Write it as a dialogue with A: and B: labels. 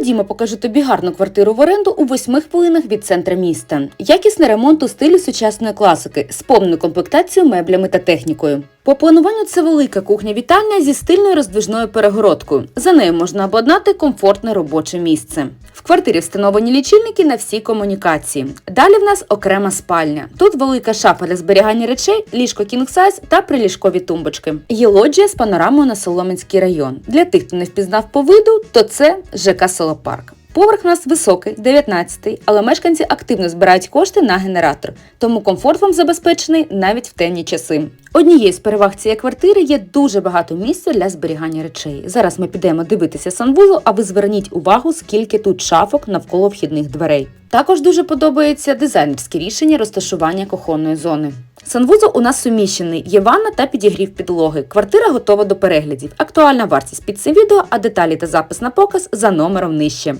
A: Ходімо, покажу тобі гарну квартиру в оренду у восьми хвилинах від центра міста. Якісний ремонт у стилі сучасної класики з повною комплектацією меблями та технікою. По плануванню це велика кухня-вітальня зі стильною роздвижною перегородкою. За нею можна обладнати комфортне робоче місце. В квартирі встановлені лічильники на всі комунікації. Далі в нас окрема спальня. Тут велика шафа для зберігання речей, ліжко кінг-сайз та приліжкові тумбочки. Є лоджія з панорамою на Солом'янський район. Для тих, хто не впізнав по виду, то це ЖК Солопарк. Поверх у нас високий, 19-й, але мешканці активно збирають кошти на генератор, тому комфорт вам забезпечений навіть в темні часи. Однією з переваг цієї квартири є дуже багато місця для зберігання речей. Зараз ми підемо дивитися санвузол, а ви зверніть увагу, скільки тут шафок навколо вхідних дверей. Також дуже подобається дизайнерське рішення розташування кухонної зони. Санвузол у нас суміщений, є ванна та підігрів підлоги. Квартира готова до переглядів. Актуальна вартість під цим відео, а деталі та запис на показ за номером нижче.